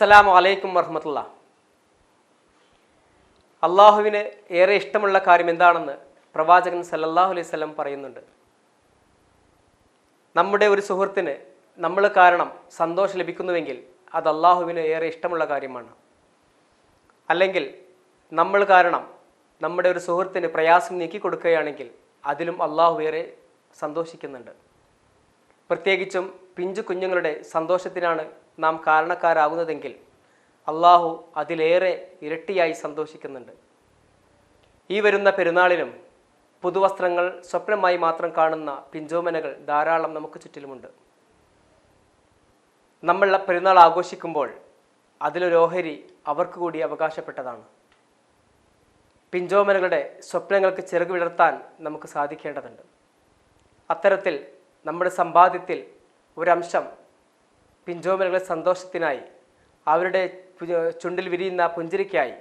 അസ്സലാമു അലൈക്കും വർഹമത്തുള്ള അള്ളാഹുവിന് ഏറെ ഇഷ്ടമുള്ള കാര്യം എന്താണെന്ന് പ്രവാചകൻ സല്ലല്ലാഹു അലൈഹി വസല്ലം പറയുന്നുണ്ട്. നമ്മുടെ ഒരു സുഹൃത്തിന് നമ്മൾ കാരണം സന്തോഷം ലഭിക്കുന്നുവെങ്കിൽ അത് അള്ളാഹുവിന് ഏറെ ഇഷ്ടമുള്ള കാര്യമാണ്. അല്ലെങ്കിൽ നമ്മൾ കാരണം നമ്മുടെ ഒരു സുഹൃത്തിന് പ്രയാസം നീക്കി കൊടുക്കുകയാണെങ്കിൽ അതിലും അള്ളാഹു ഏറെ സന്തോഷിക്കുന്നുണ്ട്. പ്രത്യേകിച്ചും പിഞ്ചു കുഞ്ഞുങ്ങളുടെ സന്തോഷത്തിനാണ് നാം കാരണക്കാരാകുന്നതെങ്കിൽ അള്ളാഹു അതിലേറെ ഇരട്ടിയായി സന്തോഷിക്കുന്നുണ്ട്. ഈ വരുന്ന പെരുന്നാളിലും പുതുവസ്ത്രങ്ങൾ സ്വപ്നമായി മാത്രം കാണുന്ന പിഞ്ചോമനകൾ ധാരാളം നമുക്ക് ചുറ്റിലുമുണ്ട്. നമ്മൾ പെരുന്നാൾ ആഘോഷിക്കുമ്പോൾ അതിലൊരു ഓഹരി അവർക്ക് കൂടി അവകാശപ്പെട്ടതാണ്. പിഞ്ചോമനകളുടെ സ്വപ്നങ്ങൾക്ക് ചിറക് വിടർത്താൻ നമുക്ക് സാധിക്കേണ്ടതുണ്ട്. അത്തരത്തിൽ നമ്മുടെ സമ്പാദ്യത്തിൽ ഒരംശം പിഞ്ചോമനകളുടെ സന്തോഷത്തിനായി അവരുടെ ചുണ്ടിൽ വിരിയുന്ന പുഞ്ചിരിക്കായി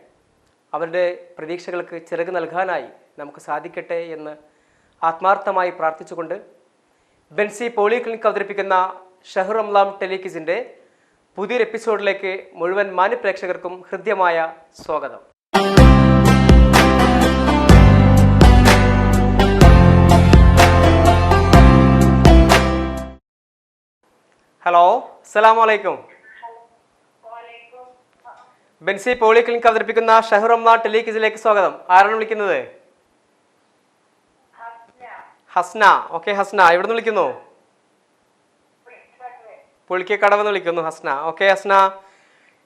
അവരുടെ പ്രതീക്ഷകൾക്ക് ചിറക് നൽകാനായി നമുക്ക് സാധിക്കട്ടെ എന്ന് ആത്മാർത്ഥമായി പ്രാർത്ഥിച്ചുകൊണ്ട് ബെൻസി പോളിക്ലിനിക് അവതരിപ്പിക്കുന്ന ഷഹർ റംലാം ടെലിക്കിസിന്റെ പുതിയൊരു എപ്പിസോഡിലേക്ക് മുഴുവൻ മാന്യപ്രേക്ഷകർക്കും ഹൃദ്യമായ സ്വാഗതം. ഹലോ? അസ്സലാമു അലൈക്കും ബെൻസി പോളി ക്ലിനിക് അവതരിപ്പിക്കുന്ന ഷെഹ്റമ്മ ടെലികിസിലേക്ക് സ്വാഗതം. ആരാണ് വിളിക്കുന്നത്? ഹസ്ന. ഓക്കെ ഹസ്ന. എവിടുന്ന് വിളിക്കുന്നു? പുളിക്കക്കടവെന്ന് വിളിക്കുന്നു ഹസ്ന. ഓക്കെ ഹസ്ന.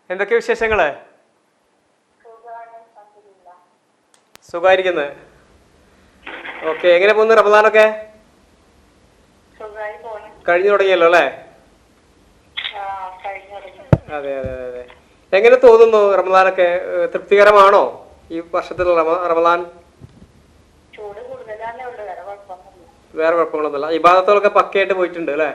എന്തൊക്കെ വിശേഷങ്ങൾ സുഖമായിരിക്കുന്നത് ഓക്കെ എങ്ങനെ പോകുന്നു റമദാനൊക്കെ? കഴിഞ്ഞു തുടങ്ങിയല്ലോ അല്ലേ? അതെ അതെ അതെ എങ്ങനെ തോന്നുന്നു? റമദാനൊക്കെ തൃപ്തികരമാണോ? ഈ വർഷത്തിൽ റമദാൻ? വേറെ കുഴപ്പങ്ങളൊന്നുമില്ല. ഇബാദത്തുകളൊക്കെ പക്കയായിട്ട് പോയിട്ടുണ്ട് അല്ലേ?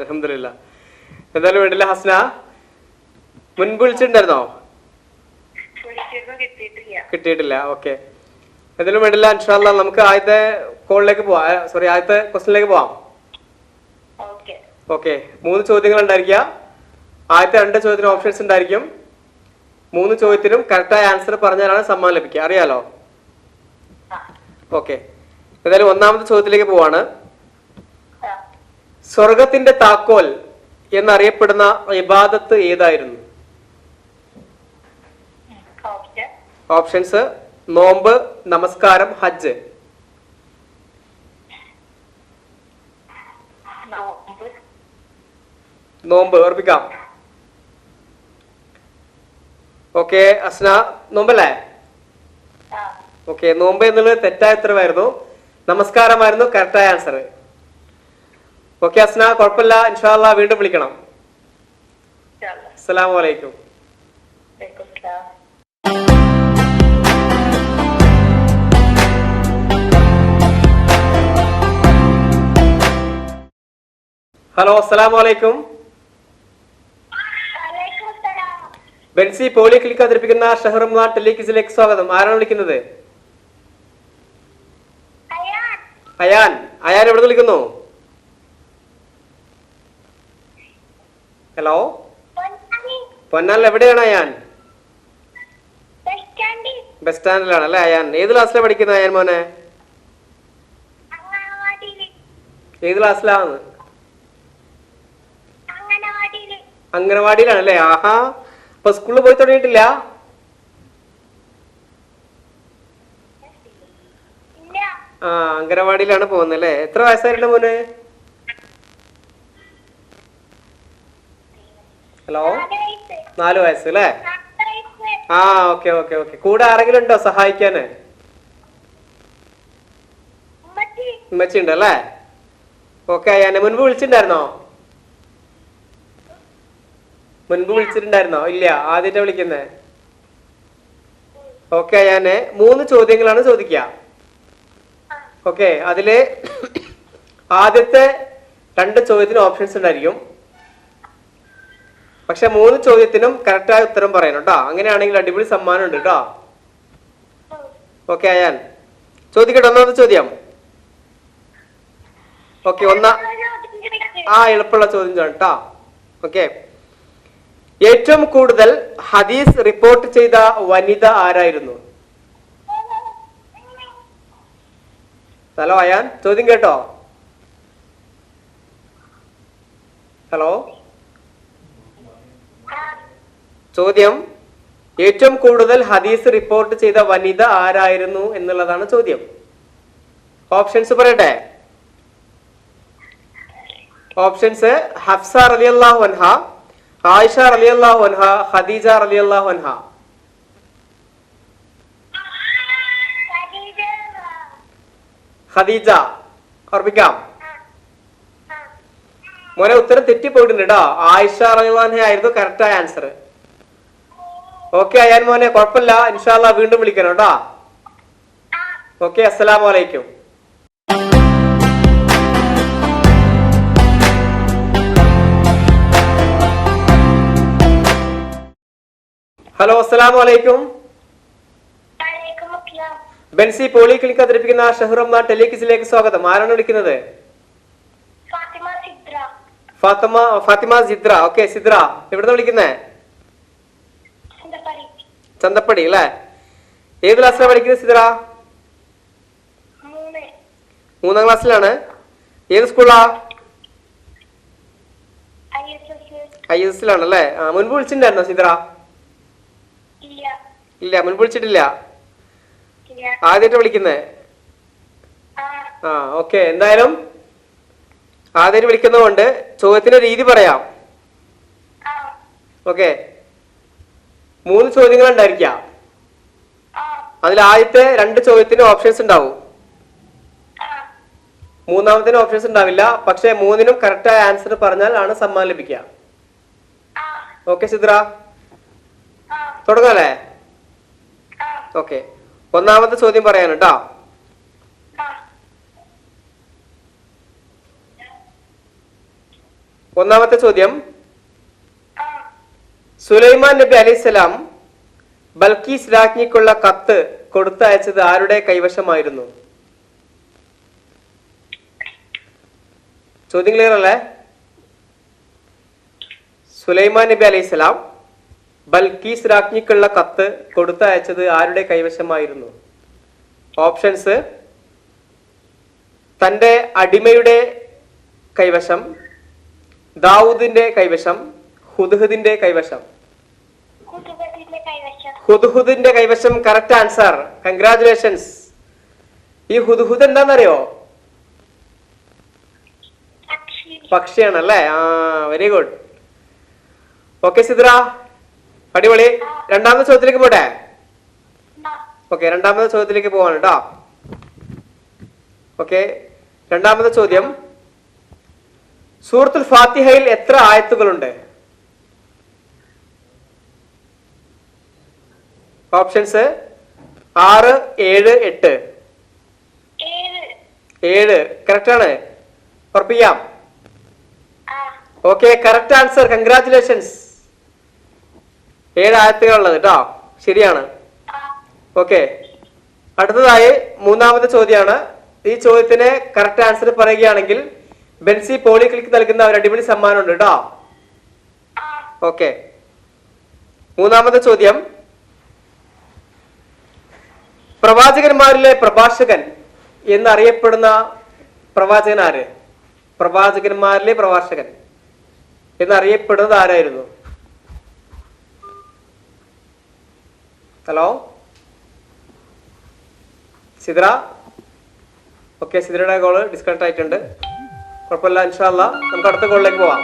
അലഹമില്ല എന്തായാലും വേണ്ടില്ല ഹസ്ന മുൻപ് വിളിച്ചിട്ടുണ്ടായിരുന്നോ? കിട്ടിയിട്ടില്ല. കിട്ടിയിട്ടില്ല ഓക്കെ. എന്തായാലും വേണ്ടില്ല ഇൻഷാല്ല നമുക്ക് ആദ്യത്തെ കോളിലേക്ക് പോവാം. സോറി ആദ്യത്തെ ക്വസ്റ്റിനിലേക്ക് പോവാം. ഓക്കെ മൂന്ന് ചോദ്യങ്ങൾ ഉണ്ടായിരിക്കുക. ആദ്യത്തെ രണ്ട് ചോദ്യത്തിന് ഓപ്ഷൻസ് ഉണ്ടായിരിക്കും. മൂന്ന് ചോദ്യത്തിനും കറക്റ്റായ ആൻസർ പറഞ്ഞാലാണ് സമ്മാനം ലഭിക്കുക. അറിയാലോ? ഓക്കെ എന്തായാലും ഒന്നാമത്തെ ചോദ്യത്തിലേക്ക് പോവാണ്. സ്വർഗത്തിന്റെ താക്കോൽ എന്നറിയപ്പെടുന്ന ഇബാദത്ത് ഏതായിരുന്നു? ഓപ്ഷൻസ് നോമ്പ് നമസ്കാരം ഹജ്ജ് നോമ്പ് നോമ്പ് ഓർപ്പിക്കാം. ഓക്കെ അസ്ന നോമ്പല്ലേ? ഓക്കെ നോമ്പ് എന്നുള്ളത് തെറ്റായ ഉത്തരവായിരുന്നു. നമസ്കാരമായിരുന്നു കറക്റ്റായ ആൻസർ ഓക്കെ അസ്ന കുഴപ്പമില്ല. ഇൻഷാല്ല വീണ്ടും വിളിക്കണം. അസ്സാം വലൈക്കും ഹലോ ഹലോ അസ്സലാമു ബെൻസി പോളി ക്ലിക്ക് അവതരിപ്പിക്കുന്ന ഷഹറുമാൻ ടെലിക്കിസിലേക്ക് സ്വാഗതം. ആരാണ് വിളിക്കുന്നത്? അയാൻ. അയാൻ എവിടെ വിളിക്കുന്നു? ഹലോ പൊന്നാലിൽ എവിടെയാണ് അയാൻ? ബസ് സ്റ്റാൻഡിലാണ് അല്ലെ അയാൻ? ഏത് ക്ലാസ്സിലാണ് പഠിക്കുന്നത് അയാൻ മോനെ? ഏത് ക്ലാസ്സിലാണ് അംഗനവാടിയിലാണ് അല്ലേ? ആഹാ. അപ്പൊ സ്കൂളിൽ പോയി തുടങ്ങിയിട്ടില്ല? ആ അംഗനവാടിയിലാണ് പോകുന്നത് അല്ലേ? എത്ര വയസ്സായിട്ടുണ്ട് മോന്? ഹലോ? നാല് വയസ്സ് അല്ലേ? ആ ഓക്കെ ഓക്കെ ഓക്കെ. കൂടെ ആരെങ്കിലും ഉണ്ടോ സഹായിക്കാന്? ഉമ്മച്ചി. ഉണ്ട് അല്ലേ? ഓക്കെ ഞാൻ മുൻപ് വിളിച്ചിട്ടുണ്ടായിരുന്നോ? മുൻപ് വിളിച്ചിട്ടുണ്ടായിരുന്നോ? ഇല്ല ആദ്യത്തെ വിളിക്കുന്നേ. ഓക്കെ ഞാൻ മൂന്ന് ചോദ്യങ്ങളാണ് ചോദിക്കുക ഓക്കെ അതിൽ ആദ്യത്തെ രണ്ട് ചോദ്യത്തിന് ഓപ്ഷൻസ് ഉണ്ടായിരിക്കും. പക്ഷെ മൂന്ന് ചോദ്യത്തിനും കറക്റ്റായ ഉത്തരം പറയണം കേട്ടോ അങ്ങനെയാണെങ്കിൽ അടിപൊളി സമ്മാനം ഉണ്ട് കേട്ടോ ഓക്കെ അയാൻ. ചോദിക്കട്ടെ ഒന്നാമത്തെ ചോദ്യം. ഓക്കെ ഒന്നാ ആ എളുപ്പമുള്ള ചോദ്യം കേട്ടോ ഓക്കെ ഏറ്റവും കൂടുതൽ ഹദീസ് റിപ്പോർട്ട് ചെയ്ത വനിത ആരായിരുന്നു? ഹലോ അയാൻ ചോദ്യം കേട്ടോ? ഹലോ? ചോദ്യം ഏറ്റവും കൂടുതൽ ഹദീസ് റിപ്പോർട്ട് ചെയ്ത വനിത ആരായിരുന്നു എന്നുള്ളതാണ് ചോദ്യം. ഓപ്ഷൻസ് പറയട്ടെ? ഓപ്ഷൻസ് ഹഫ്സ റളിയല്ലാഹു അൻഹ ആയിഷ റളിയല്ലാഹു അൻഹ ഖദീജ റളിയല്ലാഹു അൻഹ. ഖദീജ ഓർമ്മിക്കാം. മോനെ ഉത്തരം തെറ്റിപ്പോയിട്ടുണ്ട് കേട്ടോ ആയിഷ അൻഹ ആയിരുന്നു കറക്റ്റ് ആയ ആൻസർ ഓക്കെ അയാൻ മോനെ കുഴപ്പമില്ല. ഇൻഷാല്ല വീണ്ടും വിളിക്കണം കേട്ടോ ഓക്കെ അസ്സലാമു ഹലോ അസ്സലാമു അലൈക്കും. ബെൻസി പോളി ക്ലിനിക് അവതരിപ്പിക്കുന്ന ഷഹുറമ്മ ടെലിക്സിലേക്ക് സ്വാഗതം. ആരാണ് വിളിക്കുന്നത്? ഫാത്തിമ ഫാത്തിമ സിദ്ര. ഓക്കെ സിദ്ര. എവിടുന്ന് വിളിക്കുന്നേ? ചന്തപ്പടി. അല്ലേ? ഏത് ക്ലാസ്സിലാണ് പഠിക്കുന്നത് സിദ്ര? മൂന്ന്. ക്ലാസ്സിലാണ്. ഏത് സ്കൂളാ ഐ എസ് എസ്. ആണല്ലേ മുൻപ് വിളിച്ചിട്ടുണ്ടായിരുന്നോ സിദ്ര? ഇല്ല മുൻപ് വിളിച്ചിട്ടില്ല. ആദ്യമായിട്ട് വിളിക്കുന്നേ? ആ. ഓക്കെ. എന്തായാലും ആദ്യമായിട്ട് വിളിക്കുന്നതുകൊണ്ട് ചോദ്യത്തിന്റെ രീതി പറയാം. ഓക്കെ. മൂന്ന് ചോദ്യങ്ങൾ ഉണ്ടായിരിക്കാം. അതിൽ ആദ്യത്തെ രണ്ട് ചോദ്യത്തിന് ഓപ്ഷൻസ് ഉണ്ടാവും. മൂന്നാമത്തിന് ഓപ്ഷൻസ് ഉണ്ടാവില്ല. പക്ഷെ മൂന്നിനും കറക്റ്റായ ആൻസർ പറഞ്ഞാൽ ആണ് സമ്മാനം ലഭിക്കുക. ഓക്കെ സിദ്ര. ആ. തുടങ്ങാല്ലേ ഓക്കെ ഒന്നാമത്തെ ചോദ്യം പറയാൻ കേട്ടോ ഒന്നാമത്തെ ചോദ്യം. സുലൈമാൻ നബി അലൈസലാം ബൽക്കീസ് രാജ്ഞിക്കുള്ള കത്ത് കൊടുത്തയച്ചത് ആരുടെ കൈവശമായിരുന്നു? ചോദ്യം ക്ലിയർ അല്ലേ? സുലൈമാൻ നബി അലൈഹിസ്സലാം ബൽക്കീസ് രാജ്ഞിക്കുള്ള കത്ത് കൊടുത്തയച്ചത് ആരുടെ കൈവശമായിരുന്നു? ഓപ്ഷൻസ് തന്റെ അടിമയുടെ കൈവശം ദാവൂദിന്റെ കൈവശം ഹുദ്ഹുദിന്റെ കൈവശം. ഹുദ്ഹുദിന്റെ കൈവശം. കറക്റ്റ് ആൻസർ കൺഗ്രാചുലേഷൻസ് ഈ ഹുദ്ഹുദ് എന്താണെന്നറിയോ? പക്ഷി പക്ഷിയാണ്. അല്ലേ ആ വെരി ഗുഡ് ഓക്കെ സിദ്ര അടിപൊളി. രണ്ടാമത്തെ ചോദ്യത്തിലേക്ക് പോട്ടെ? ഓക്കെ രണ്ടാമത്തെ ചോദ്യത്തിലേക്ക് പോവാണ് കേട്ടോ ഓക്കെ രണ്ടാമത്തെ ചോദ്യം. സൂറത്തുൽ ഫാത്തിഹയിൽ എത്ര ആയത്തുകളുണ്ട്? ഓപ്ഷൻസ് ആറ് ഏഴ് എട്ട്. ഏഴ്. കറക്റ്റ് ആണ്. ഉറപ്പിക്കാം? ഓക്കെ കറക്റ്റ് ആൻസർ കൺഗ്രാറ്റുലേഷൻസ് ഏഴ് ആയത്തുകളുള്ളത് കേട്ടോ. ശരിയാണ്. ഓക്കെ. അടുത്തതായി മൂന്നാമത്തെ ചോദ്യമാണ്. ഈ ചോദ്യത്തിന് കറക്റ്റ് ആൻസർ പറയുകയാണെങ്കിൽ ബെൻസി പോളി ക്ലിക്ക് നൽകുന്ന ഒരു അടിപൊളി സമ്മാനമുണ്ട് കേട്ടോ. ഓക്കെ. മൂന്നാമത്തെ ചോദ്യം. പ്രവാചകന്മാരിലെ പ്രഭാഷകൻ എന്നറിയപ്പെടുന്ന പ്രവാചകൻ ആര്? പ്രവാചകന്മാരിലെ പ്രഭാഷകൻ. എന്നറിയപ്പെടുന്നത് ആരായിരുന്നു? ഹലോ സിദ്ര? ഓക്കെ സിദ്രയുടെ കോൾ ഡിസ്കണക്ട് ആയിട്ടുണ്ട്. കുഴപ്പമില്ല ഇൻഷാല്ല നമുക്ക് അടുത്ത കോളിലേക്ക് പോവാം.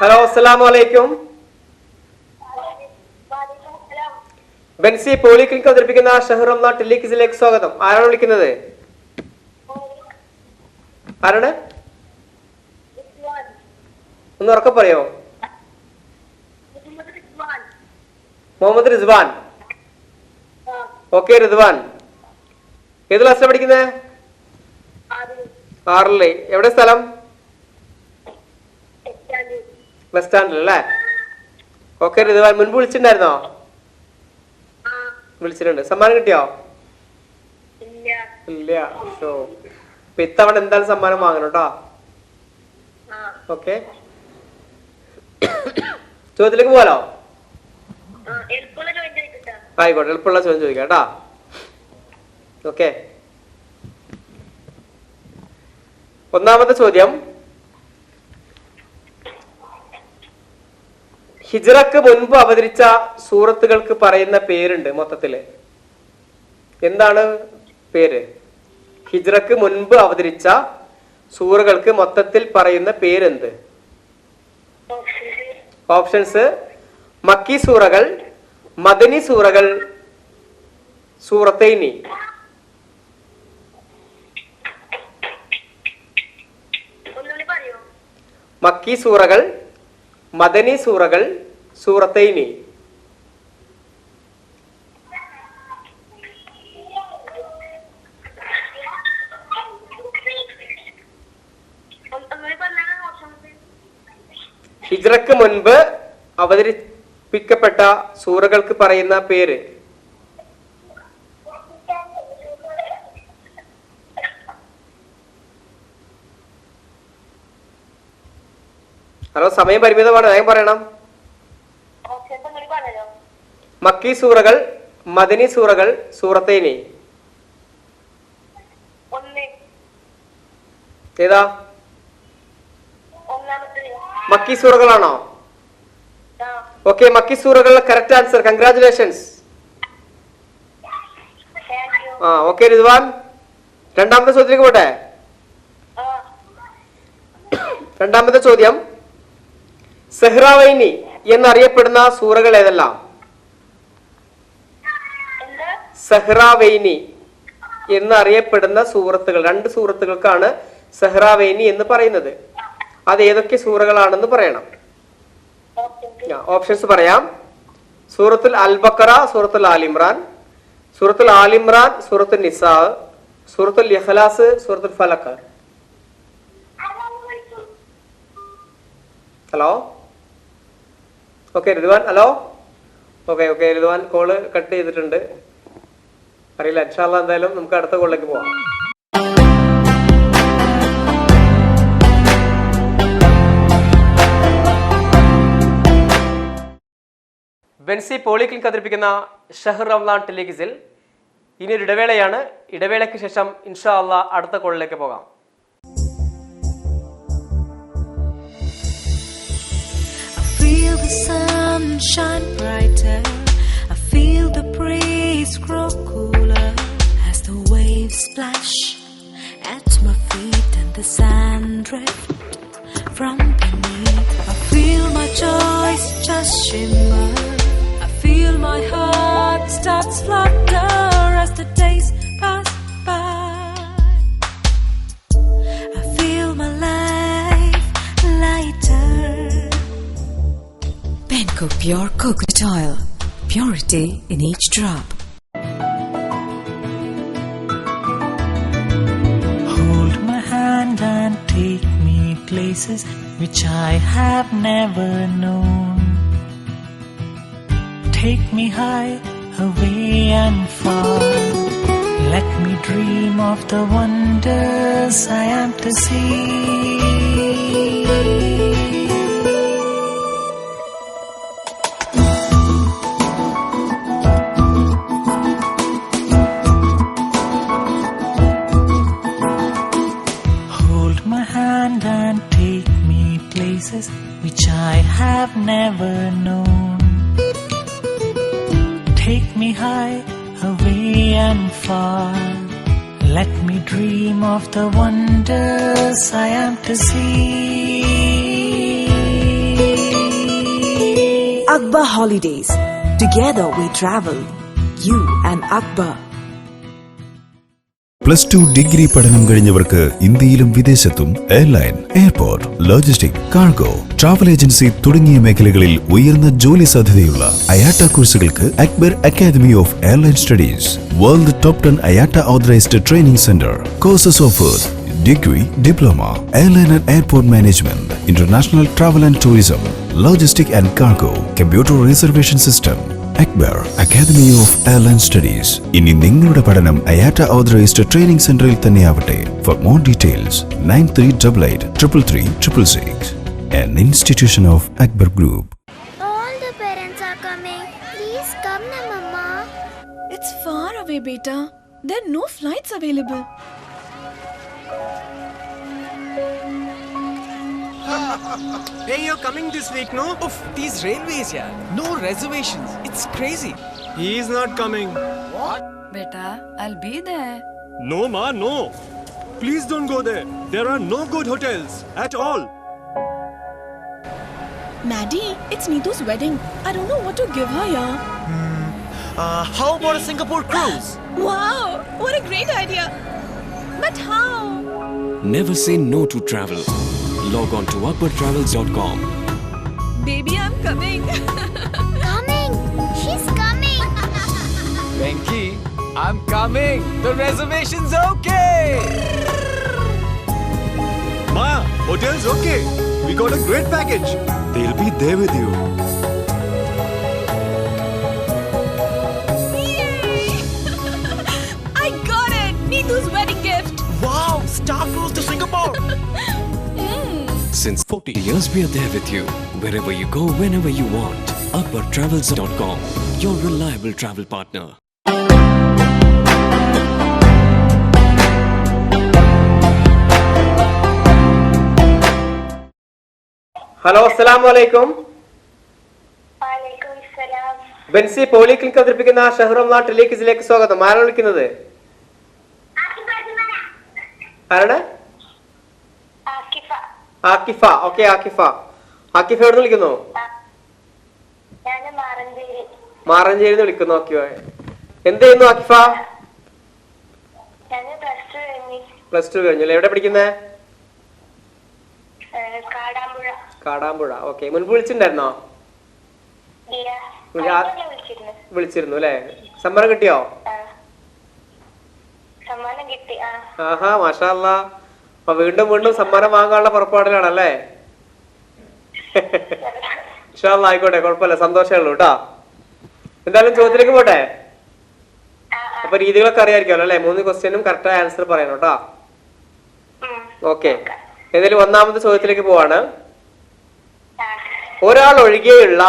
ഹലോ അസ്സലാമു വലൈക്കും ബെൻസി പോളിക്ലിനിക് അവതരിപ്പിക്കുന്ന ഷഹറുന്ന ടെലിക്സിലേക്ക് സ്വാഗതം. ആരാണ് വിളിക്കുന്നത്? ആരാണ്? ഒന്ന് ഉറക്കെ പറയോ? മുഹമ്മദ് റിസ്വാൻ. ഓക്കെ റിസ്വാൻ. റിദ്വാൻ ഏത് ക്ലാസ്സിലാണ് പഠിക്കുന്നത് ആറ് ആറിൽ. എവിടെ സ്ഥലം? ബസ് സ്റ്റാൻഡിൽ അല്ലേ? ഓക്കെ റിദ്വാൻ മുൻപ് വിളിച്ചിട്ടുണ്ടായിരുന്നോ? വിളിച്ചിട്ടുണ്ട്. സമ്മാനം കിട്ടിയോ? ഇല്ല. ഇല്ല. ഷോ. അപ്പൊ ഇത്തവണ എന്തായാലും സമ്മാനം വാങ്ങണം കേട്ടോ ഓക്കെ. ചോദ്യത്തിലേക്ക് പോലോ ആയിക്കോട്ടെ എളുപ്പമുള്ള ചോദ്യം ചോദിക്കാം കേട്ടാ ഓക്കെ. ഒന്നാമത്തെ ചോദ്യം. ഹിജറക്ക് മുൻപ് അവതരിച്ച സൂറത്തുകൾക്ക് പറയുന്ന പേരുണ്ട് മൊത്തത്തിൽ. എന്താണ് പേര്? ഹിജ്റക്ക് മുൻപ് അവതരിച്ച സൂറകൾക്ക് മൊത്തത്തിൽ പറയുന്ന പേരെന്ത്? ഓപ്ഷൻസ് മക്കി സൂറകൾ മദനി സൂറകൾ സൂറത്തൈനി. മക്കി സൂറകൾ മദനി സൂറകൾ സൂറത്തൈനി ഒന്ന്- ഒന്നുകൂടി പറഞ്ഞാൽ ഓപ്ഷൻ ഹിജ്റക്ക് മുൻപ് അവതരിപ്പിക്കപ്പെട്ട സൂറകൾക്ക് പറയുന്ന പേര്? ഹലോ സമയം പരിമിതമാണ്. ഞാൻ പറയണം. മക്കി സൂറകൾ മദനി സൂറകൾ സൂറത്തേനി. ഏതാ? മക്കി സൂറകളാണോ? ഓക്കെ മക്കി സൂറകൾ കറക്റ്റ് ആൻസർ കൺഗ്രാചുലേഷൻസ് ആ ഓക്കെ റിദ്വാൻ. രണ്ടാമത്തെ ചോദ്യത്തിലേക്ക് പോട്ടെ? രണ്ടാമത്തെ ചോദ്യം. സെഹ്റാവൈനി എന്നറിയപ്പെടുന്ന സൂറകൾ ഏതെല്ലാം? സെഹ്റാവൈനി എന്നറിയപ്പെടുന്ന സൂറത്തുകൾ. രണ്ട് സൂറത്തുകൾക്കാണ് സെഹ്റാവൈനി എന്ന് പറയുന്നത്. അത് ഏതൊക്കെ സൂറകളാണെന്ന് പറയണം. ഓപ്ഷൻസ് പറയാം. സൂറത്തുൽ അൽബക്കറ സൂറത്തുൽ ആലിമ്രാൻ സൂറത്തുൽ ആലിമ്രാൻ സൂറത്തുൽ നിസാ സൂറത്തുൽ ഇഖ്ലാസ് സൂറത്തുൽ Falaq hello? Okay Rithuvan hello? Okay okay Rithuvan call cut ചെയ്തിട്ടുണ്ട്. അറിയില്ല ഇൻഷാല്ല എന്തായാലും നമുക്ക് അടുത്ത കോളിലേക്ക് പോവാം. ബെൻസി പോളിക്ലിനിക് അവതരിപ്പിക്കുന്ന ഷഹർ റംലാൻ ടെലിഗിസിൽ ഇനിയൊരു ഇടവേളയാണ് ഇടവേളയ്ക്ക് ശേഷം ഇൻഷാ അള്ളാ അടുത്ത കോളിലേക്ക് പോകാം feel the sun shine brighter. I feel the breeze grow cooler as the waves splash at my feet and the sand drift from beneath. I feel my joys just shimmer. I my heart starts flutter as the days pass by. I feel my life lighter. Benco Pure Coconut Oil. Purity in each drop. Hold my hand and take me places which I have never known. Take me high, away and far. Let me dream of the wonders I am to see. Hold my hand and take me places which I have never far. Let me dream of the wonders I am to see. Akbar Holidays. Together we travel. You and Akbar. Plus two degree പഠനം കഴിഞ്ഞവർക്ക് ഇന്ത്യയിലും വിദേശത്തും airline airport logistic cargo travel agency തുടങ്ങിയ മേഖലകളിൽ ഉയർന്ന ജോലി സാധ്യതയുള്ള IATA കോഴ്സുകൾക്ക് Akbar academy of airline studies world top ten IATA authorised training centre courses offers degree diploma airline and airport management international travel and tourism logistic and cargo computer reservation system Akbar academy of airline studies ഇനി നിങ്ങളുടെ പഠനം IATA authorised training സെന്ററിൽ തന്നെയാവട്ടെ for more details nine three double eight triple three triple six an institution of Akbar Group. All the parents are coming. Please come na, Mama. It's far away, beta. There are no flights available. Hey, you're coming this week, no? Oof, these railways, yeah. No reservations. It's crazy. He's not coming. What? Beta, I'll be there. No, Ma, no. Please don't go there. There are no good hotels at all. Maddie, it's Neetu's wedding. I don't know what to give her, yeah. Uh, how about a Singapore cruise? Wow, what a great idea. But how? Never say no to travel. Log on to akbartravels.com. Baby, I'm coming. Coming. She's coming. Venki, I'm coming. The reservation's okay. Ma, hotel's okay. We got a great package. They'll be there with you. Yay! I got it! Neetu's wedding gift. Wow, Star Cruise to Singapore. Since 40 years, we are there with you. Wherever you go, whenever you want. akbartravels.com. Your reliable travel partner. Hello അസ്സലാം വലൈക്കും Benzy polyclinic അവതരിപ്പിക്കുന്ന ഷെഹ്റം നാട്ടിലേക്ക് ഇതിലേക്ക് സ്വാഗതം ആരാണ് വിളിക്കുന്നത് ആരാണ് Akifa okay Akifa. Akifa എവിടെ വിളിക്കുന്നു? മാറഞ്ചേരി. വിളിക്കുന്നു ഓക്കെ എന്ത് ചെയ്യുന്നു ആക്കിഫ? പ്ലസ് ടു കഴിഞ്ഞ്. എവിടെ പഠിക്കുന്നേ? കാടാമ്പുഴ. ഓക്കെ. മുൻപ് വിളിച്ചിട്ടുണ്ടായിരുന്നോ. വിളിച്ചിരുന്നു. അല്ലേ? കിട്ടിയോ. സമ്മാനം കിട്ടി ആ. ആഹാ മാഷാ അപ്പൊ വീണ്ടും വീണ്ടും സമ്മാനം വാങ്ങാനുള്ള പുറപ്പാടിലാണല്ലേ ഇൻഷാല്ലാ ആയിക്കോട്ടെ കുഴപ്പമില്ല സന്തോഷമേ ഉള്ളൂ കേട്ടോ എന്തായാലും ചോദ്യത്തിലേക്ക് പോട്ടെ. അപ്പൊ രീതികളൊക്കെ അറിയാമായിരിക്കുമല്ലോ അല്ലേ മൂന്ന് ക്വസ്റ്റ്യനും കറക്റ്റായ ആൻസർ പറയണം കേട്ടോ. ഓക്കെ ഏതായാലും ഒന്നാമത്തെ ചോദ്യത്തിലേക്ക് പോവാണ് ഒരാൾ ഒഴികെയുള്ള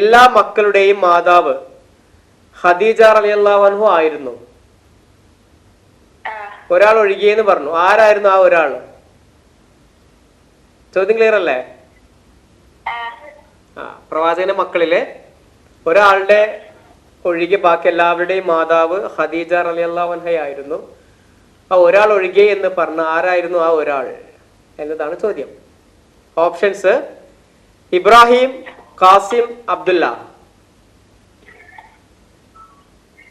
എല്ലാ മക്കളുടെയും മാതാവ് ഖദീജ റളിയല്ലാഹു ആയിരുന്നു. ഒരാൾ ഒഴികെയെന്ന് പറഞ്ഞു. ആരായിരുന്നു ആ ഒരാൾ ചോദ്യം ക്ലിയർ അല്ലേ? ആ. പ്രവാചകന്റെ മക്കളിലെ ഒരാളുടെ ഒഴികെ ബാക്കി എല്ലാവരുടെയും മാതാവ് ഖദീജ ആയിരുന്നു. ആ ഒരാൾ ഒഴികെ എന്ന് പറഞ്ഞ ആരായിരുന്നു ആ ഒരാൾ എന്നതാണ് ചോദ്യം. Options Ibrahim Qasim Abdullah.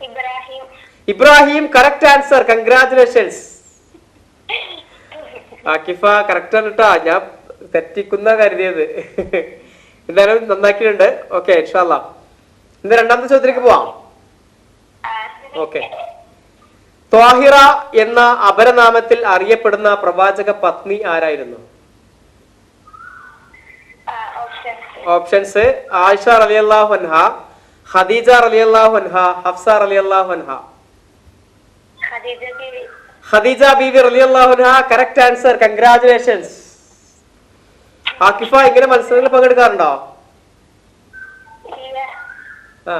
Ibrahim. Ibrahim correct answer congratulations Akifa correct ആണ് കേട്ടോ ഞാൻ തെറ്റിക്കുന്ന കരുതിയത്. എന്തായാലും നന്നാക്കിയിട്ടുണ്ട്. ഓക്കെ ഇൻഷാല്ല ഇന്ന് രണ്ടാമത്തെ ചോദ്യത്തിലേക്ക് പോവാം. ഓക്കെ ത്വാഹിറ എന്ന അപരനാമത്തിൽ അറിയപ്പെടുന്ന പ്രവാചക പത്നി ആരായിരുന്നു? ഓപ്ഷൻസ് ആയിഷ റളിയല്ലാഹു അൻഹ ഖദീജ റളിയല്ലാഹു അൻഹ ഹഫ്സ റളിയല്ലാഹു അൻഹ. ഖദീജ ബീവി. ഖദീജ ബീവി റളിയല്ലാഹു അൻഹ കറക്റ്റ് ആൻസർ കൺഗ്രാറ്റുലേഷൻസ് ആക്കിഫ ഇങ്ങനെ മത്സരങ്ങളിൽ പങ്കെടുക്കാറുണ്ടോ? ആ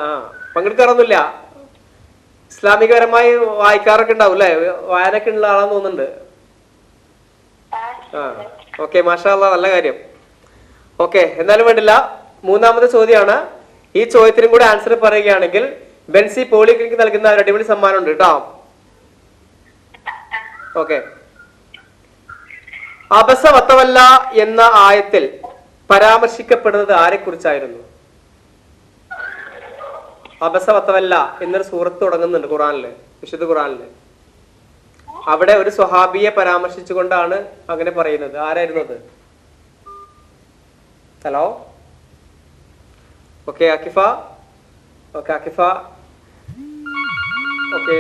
പങ്കെടുക്കാറൊന്നുമില്ല. ഇസ്ലാമികപരമായി വായിക്കാറൊക്കെ ഉണ്ടാവും അല്ലേ? വായനൊക്കെ ഉള്ള ആളാന്ന് തോന്നുന്നുണ്ട്. ആ ഓക്കെ മാഷാ അല്ലാ നല്ല കാര്യം. ഓക്കെ എന്നാലും വേണ്ടില്ല. മൂന്നാമത്തെ ചോദ്യമാണ്. ഈ ചോദ്യത്തിനും കൂടെ ആൻസർ പറയുകയാണെങ്കിൽ ബെൻസി പോളിക്ലിനിക്ക് നൽകുന്ന ഒരു അടിപൊളി സമ്മാനം ഉണ്ട് കേട്ടോ. ഓക്കെ. അബസവത്തവല്ല എന്ന ആയത്തിൽ പരാമർശിക്കപ്പെടുന്നത് ആരെക്കുറിച്ചായിരുന്നു? അബസവത്തവല്ല എന്നൊരു സൂറത്ത് തുടങ്ങുന്നുണ്ട് ഖുറാനിൽ വിശുദ്ധ ഖുറാനിൽ അവിടെ ഒരു സ്വഹാബിയെ പരാമർശിച്ചുകൊണ്ടാണ് അങ്ങനെ പറയുന്നത്. ആരായിരുന്നു അത്? Hello? Okay Akifa okay Akifa okay.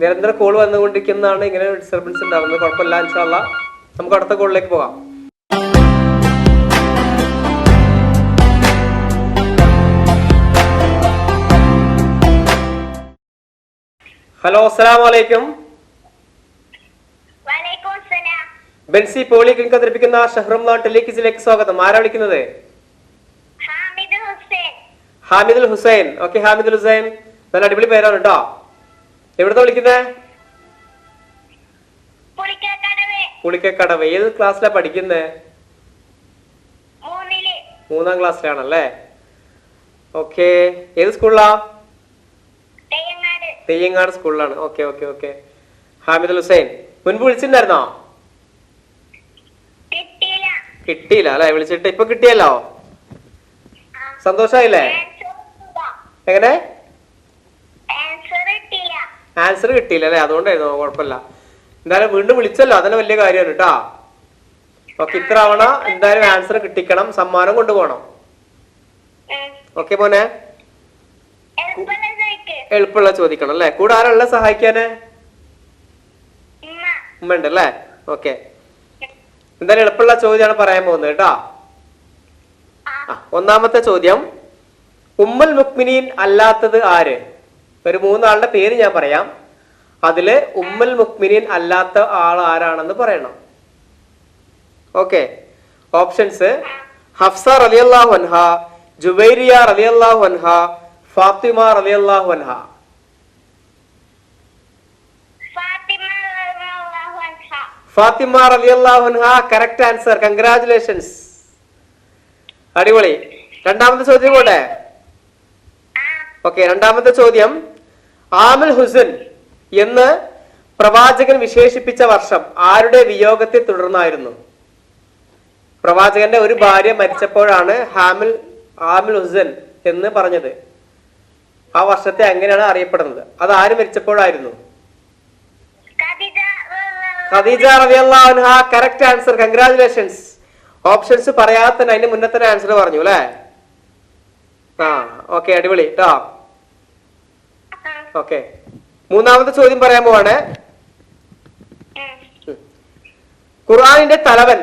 നിരന്തര കോൾ വന്നുകൊണ്ടിരിക്കുന്നതാണ് ഇങ്ങനെ ഡിസ്റ്റർബൻസ് ഉണ്ടാവുന്നത്. കുഴപ്പമില്ല ഇൻഷാല്ല നമുക്ക് അടുത്ത കോളിലേക്ക് പോകാം. ഹലോ അസ്സലാമു അലൈക്കും. വലൈക്കും ബെൻസി പോളി ക്ലിനിക് അവതരിപ്പിക്കുന്ന ഷഹ്റംലാൻ ടെലിക്കിസിലേക്ക് സ്വാഗതം. ആരാ വിളിക്കുന്നത്? ഹാമിദുൽ ഹുസൈൻ. ഓക്കെ ഹാമിദുൽ ഹുസൈൻ. നല്ല അടിപൊളി പേരാണ് കേട്ടോ. എവിടുന്ന വിളിക്കുന്നേ? പുളിക്കക്കടവ്. ഏത് ക്ലാസ്സിലാ പഠിക്കുന്നേ? മൂന്നാം ക്ലാസ്സിലാണല്ലേ? ഓക്കെ. ഏത് സ്കൂളിലാ? തെയ്യങ്ങാട്. സ്കൂളിലാണ്. Okay okay okay. Hamidul Hussain. മുൻപ് വിളിച്ചിട്ടുണ്ടായിരുന്നോ? കിട്ടിയില്ല. അല്ലെ? വിളിച്ചിട്ട് ഇപ്പൊ കിട്ടിയല്ലോ? സന്തോഷായില്ലേ എങ്ങനെ? ആൻസർ കിട്ടിയില്ല അല്ലെ അതുകൊണ്ടായിരുന്നു കുഴപ്പമില്ല. എന്തായാലും വീണ്ടും വിളിച്ചല്ലോ. അതന്നെ വലിയ കാര്യമാണ് കേട്ടാ. ഓക്കെ ഇത്ര ആവണ എന്തായാലും ആൻസർ കിട്ടിക്കണം. സമ്മാനം കൊണ്ടുപോകണം. ഓക്കെ മോനെ? എളുപ്പമുള്ള ചോദിക്ക് എളുപ്പമുള്ള ചോദിക്കണം അല്ലെ? കൂടെ ആരാളുള്ള സഹായിക്കാന്? ഉമ്മ ഉണ്ട് അല്ലേ? ഓക്കെ എന്തായാലും എളുപ്പമുള്ള ചോദ്യമാണ് പറയാൻ പോകുന്നത് കേട്ടാ. ഒന്നാമത്തെ ചോദ്യം. ഉമ്മൽ മുക്മിനീൻ അല്ലാത്തത് ആര്? ഒരു മൂന്നാളുടെ പേര് ഞാൻ പറയാം. അതിൽ ഉമ്മൽ മുക്മിനീൻ അല്ലാത്ത ആൾ ആരാണെന്ന് പറയണം. ഓക്കെ. ഓപ്ഷൻസ്. ഹഫ്സ റലി അൻഹ ജുബൈരിയ റലി അൻഹ ഫാത്തിമ റലി അൻഹ. ഫാത്തിമ അൻഹ. കറക്റ്റ് ആൻസർ കൺഗ്രാചുലേഷൻസ് അടിപൊളി. രണ്ടാമത്തെ ചോദ്യം കൂടെ ഓക്കെ രണ്ടാമത്തെ ചോദ്യം. ആമിൽ ഹുസൻ എന്ന് പ്രവാചകൻ വിശേഷിപ്പിച്ച വർഷം ആരുടെ വിയോഗത്തെ തുടർന്നായിരുന്നു? പ്രവാചകന്റെ ഒരു ഭാര്യ മരിച്ചപ്പോഴാണ് ഹാമിൽ ആമിൽ ഹുസൻ എന്ന് പറഞ്ഞത്. ആ വർഷത്തെ അങ്ങനെയാണ് അറിയപ്പെടുന്നത്? അത് ആര് മരിച്ചപ്പോഴായിരുന്നു? Khadija correct answer congratulations options പറയാതെ തന്നെ അതിന്റെ മുന്നേ തന്നെ ആൻസർ പറഞ്ഞു അല്ലേ? ആ ഓക്കെ അടിപൊളി കേട്ടോ ഓക്കെ. മൂന്നാമത്തെ ചോദ്യം പറയാൻ പോവാണ്. ഖുർആാനിന്റെ തലവൻ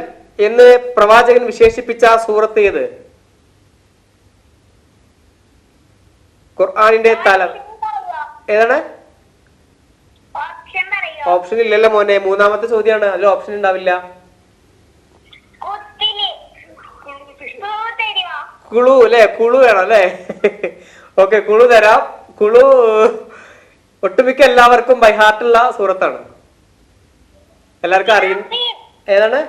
എന്ന് പ്രവാചകൻ വിശേഷിപ്പിച്ച സൂറത്ത് ഏത്? ഖുർആാനിന്റെ തല ഏതാണ്? ഓപ്ഷൻ ഇല്ലല്ലോ മോനെ. മൂന്നാമത്തെ ചോദ്യമാണ്. അല്ല ഓപ്ഷൻ ഉണ്ടാവില്ല. കുളു അല്ലെ? കുളു വേണം അല്ലെ? ഓക്കെ കുളു തരാം. കുളു ഒട്ടുമിക്ക എല്ലാവർക്കും ബൈ ഹാർട്ടുള്ള സൂറത്താണ്. എല്ലാവർക്കും അറിയും. ഏതാണ്?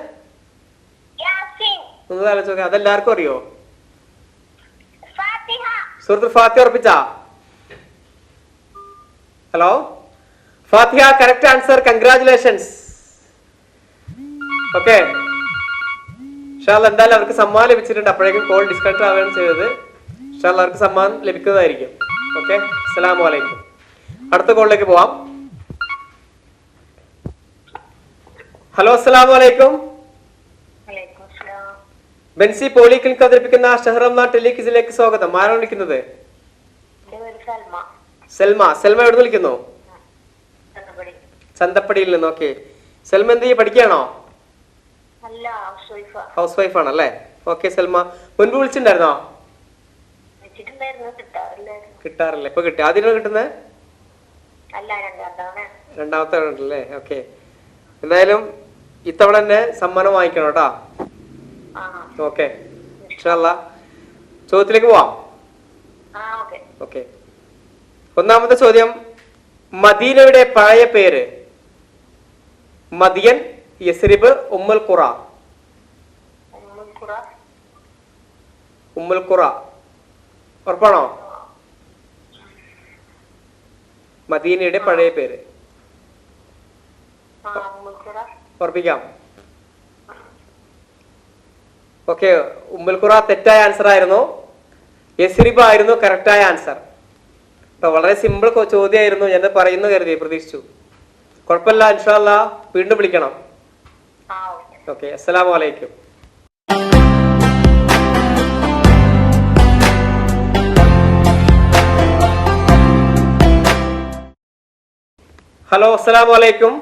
ഒന്ന് ആലോചിച്ച് നോക്കാം. അതെല്ലാവർക്കും അറിയോ? സുഹൃത്ത് Fathiha ഉറപ്പിച്ചാ? Hello? Fathiha correct answer congratulations okay shall എന്തായാലും അവർക്ക് സമ്മാനം ലഭിച്ചിട്ടുണ്ട്. അപ്പോഴേക്കും കോൾ ഡിസ്കണക്ട് ആവുകയാണ് ചെയ്തത്. ഷാൽ അവർക്ക് സമ്മാനം ലഭിക്കുന്നതായിരിക്കും. ഓക്കെ അസ്സലാമു അലൈക്കും. അടുത്ത കോളിലേക്ക് പോവാം. ഹലോ അലൈക്കും. വലൈക്കും അസ്സലാം. ബെൻസി പോളി ക്ലിനിക് അവതരിപ്പിക്കുന്ന ഷെഹ്റംന ടെലിക്കിസിലേക്ക് സ്വാഗതം. ആരാണ് വിളിക്കുന്നത്? സൽമ. സെൽമ. എവിടെ വിളിക്കുന്നു? ചന്തപ്പടി. ചന്തപ്പടിയിൽ നിന്ന്. ഓക്കെ. സെൽമ എന്ത് ചെയ്യ പഠിക്കുകയാണോ? അല്ല ഹൗസ് വൈഫ്. വൈഫ് ആണല്ലേ ഓക്കെ സെൽമ. മുൻപ് വിളിച്ചിട്ടുണ്ടായിരുന്നോ? കിട്ടാറില്ല. ഇപ്പൊ കിട്ടി. ആദ്യം കിട്ടുന്നത്? അല്ല രണ്ടാമത്തെ ഉണ്ടല്ലേ ഓക്കെ എന്തായാലും ഇത്തവണ തന്നെ സമ്മാനം വാങ്ങിക്കണം കേട്ടോ. ഓക്കെ ചോദ്യത്തിലേക്ക് പോവാം. ഓക്കെ ഒന്നാമത്തെ ചോദ്യം. മദീനയുടെ പഴയ പേര്. മദിയൻ യസ്രിബ് ഉമ്മൽ ഖുറ ഉമ്മൽ ഖുറ ഉറപ്പാണോ? മദീനയുടെ പഴയ പേര്. ഓർപ്പിക്കാം ഓക്കെ ഉമ്മൽഖുറ തെറ്റായ ആൻസർ ആയിരുന്നു. യസ്രിബ് ആയിരുന്നു കറക്റ്റായ ആൻസർ അപ്പൊ വളരെ സിമ്പിൾ ചോദ്യമായിരുന്നു. ഞാൻ പറയുന്നു കരുതി പ്രതീക്ഷിച്ചു. കുഴപ്പമില്ല ഇൻഷാല്ല വീണ്ടും വിളിക്കണം. ഓക്കെ. ഓക്കെ ഹലോ അലൈക്കും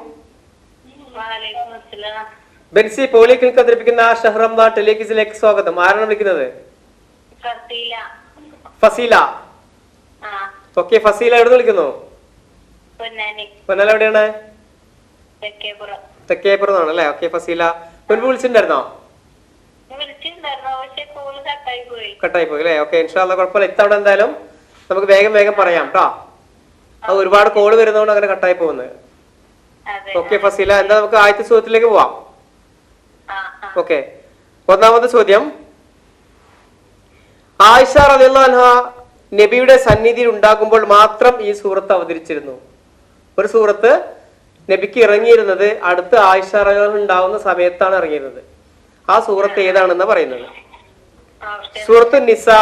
വലൈക്കും അസ്സലാം ബെൻസി പോളിക്ലിനിക് അവതരിപ്പിക്കുന്ന ഷഹ്റംദാൻ ടെലിക്കിസിലേക്ക് സ്വാഗതം. ആരാണ് വിളിക്കുന്നത്? ഫസീല. ഓക്കെ ഫസീല എവിടെ വിളിക്കുന്നു? പൊന്നാല എവിടെയാണ്? തെക്കേപ്പുറം. തെക്കേപ്പുറം അല്ലേ ഓക്കെ ഫസീല. മുൻപ് വിളിച്ചിട്ടുണ്ടായിരുന്നോ? കട്ടായി പോയി. അല്ലേ? ഓക്കെ ഇൻഷാല്ല കുഴപ്പമില്ല. ഇത്തവണ എന്തായാലും നമുക്ക് വേഗം വേഗം പറയാം കേട്ടോ അത് ഒരുപാട് കോൾ വരുന്നതുകൊണ്ട് അങ്ങനെ കട്ടായി പോകുന്നത്. ഓക്കെ ഫസീല എന്താ നമുക്ക് ആദ്യത്തെ ചോദ്യത്തിലേക്ക് പോവാം. ഓക്കെ ഒന്നാമത്തെ ചോദ്യം. ആയിഷ റളിയല്ലാഹു നബിയുടെ സന്നിധിയിൽ ഉണ്ടാകുമ്പോൾ മാത്രം ഈ സൂറത്ത് അവതരിച്ചിരുന്നു. ഒരു സൂറത്ത് നബിക്ക് ഇറങ്ങിയിരുന്നത് അടുത്ത ആയിഷ ഉണ്ടാവുന്ന സമയത്താണ് ഇറങ്ങിയിരുന്നത്. ആ സൂറത്ത് ഏതാണെന്ന് പറയുന്നത്? സൂറത്ത് നിസാ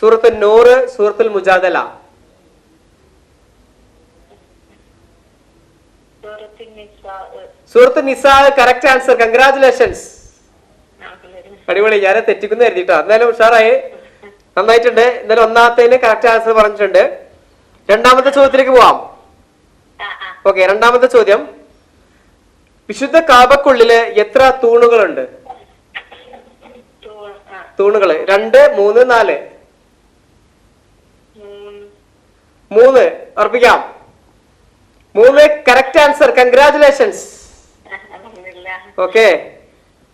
സൂറത്ത് നൂറ് സൂറത്തുൽ മുജാദല സൂറത്തിൽ നിസാ സൂറത്ത് നിസാ കറക്റ്റ് ആൻസർ കൺഗ്രാചുലേഷൻസ് അടിപൊളി. ഞാൻ തെറ്റിക്കുന്ന കരുതിട്ടോ. എന്തായാലും ഉഷാറായി. നന്നായിട്ടുണ്ട്. എന്തായാലും ഒന്നാമത്തേന് കറക്റ്റ് ആൻസർ പറഞ്ഞിട്ടുണ്ട്. രണ്ടാമത്തെ ചോദ്യത്തിലേക്ക് പോവാം. ഓക്കെ രണ്ടാമത്തെ ചോദ്യം. വിശുദ്ധ കാബക്കുള്ളിൽ എത്ര തൂണുകളുണ്ട്? തൂണുകൾ. രണ്ട് മൂന്ന് നാല്. മൂന്ന്. ഉറപ്പിക്കാം. മൂന്ന് കറക്റ്റ് ആൻസർ കൺഗ്രാചുലേഷൻസ് ഓക്കെ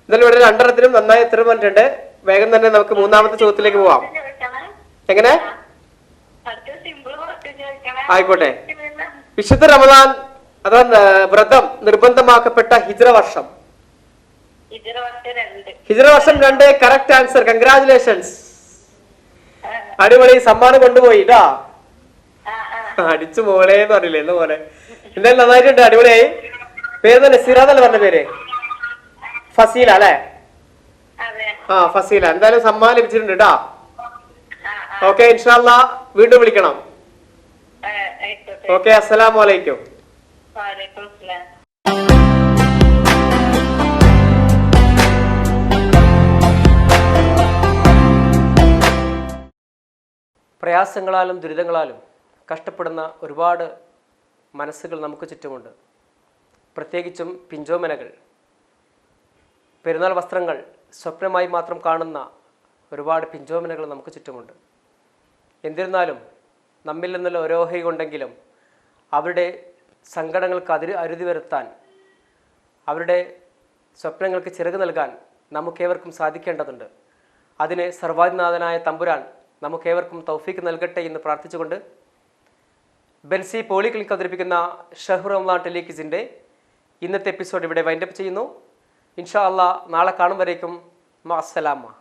എന്നാലും ഇവിടെ രണ്ടെണ്ണത്തിനും നന്നായി ഉത്തരം പറഞ്ഞിട്ടുണ്ട് വേഗം തന്നെ നമുക്ക് മൂന്നാമത്തെ ചോദ്യത്തിലേക്ക് പോവാം. എങ്ങനെ? ആയിക്കോട്ടെ. വിശുദ്ധ റമദാൻ അഥവാ വ്രതം നിർബന്ധമാക്കപ്പെട്ട ഹിജ്ര വർഷം. ഹിജ്ര വർഷം രണ്ട്. കറക്റ്റ് ആൻസർ കൺഗ്രാചുലേഷൻസ് അടിപൊളി സമ്മാനം കൊണ്ടുപോയി ഇതാ. അടിച്ചു മോളേന്ന് പറഞ്ഞില്ലേ എന്ന് പോലെ എന്തായാലും നന്നായിട്ടുണ്ട് അടിപൊളിയായി. പേര് തന്നെ സിറാദല്ലേ പറഞ്ഞ പേര്? ഫസീല അല്ലേ? ആ ഫസീല. എന്തായാലും സമ്മാനം ലഭിച്ചിട്ടുണ്ട് കേട്ടാ. ഓക്കെ ഇൻഷാല്ല വീണ്ടും വിളിക്കണം. ഓക്കെ അസ്സലാമു അലൈക്കും. വാലേക്കും അസ്സലാം. പ്രയാസങ്ങളാലും ദുരിതങ്ങളാലും കഷ്ടപ്പെടുന്ന ഒരുപാട് മനസ്സുകൾ നമുക്ക് ചുറ്റുമുണ്ട്. പ്രത്യേകിച്ചും പിഞ്ചോമനകൾ. പെരുന്നാൾ വസ്ത്രങ്ങൾ സ്വപ്നമായി മാത്രം കാണുന്ന ഒരുപാട് പിഞ്ചോമനകൾ നമുക്ക് ചുറ്റുമുണ്ട്. എന്നിരുന്നാലും നമ്മിൽ നിന്നുള്ള ഓരോഹൈ കൊണ്ടെങ്കിലും അവരുടെ സങ്കടങ്ങൾക്ക് അതിര് അരുതി വരുത്താൻ അവരുടെ സ്വപ്നങ്ങൾക്ക് ചിറക് നൽകാൻ നമുക്കേവർക്കും സാധിക്കേണ്ടതുണ്ട്. അതിന് സർവാധിനാഥനായ തമ്പുരാൻ നമുക്കേവർക്കും തൗഫീക്ക് നൽകട്ടെ എന്ന് പ്രാർത്ഥിച്ചുകൊണ്ട് ബെൻസി പോളിക്ലിനിക് അവതരിപ്പിക്കുന്ന ഷഹ്റു റംലാൻ ടെലിക്കിസിന്റെ ഇന്നത്തെ എപ്പിസോഡ് ഇവിടെ വൈൻഡപ്പ് ചെയ്യുന്നു. ഇൻഷാ അള്ളാഹ് നാളെ കാണും വരേക്കും. അസ്സലാമ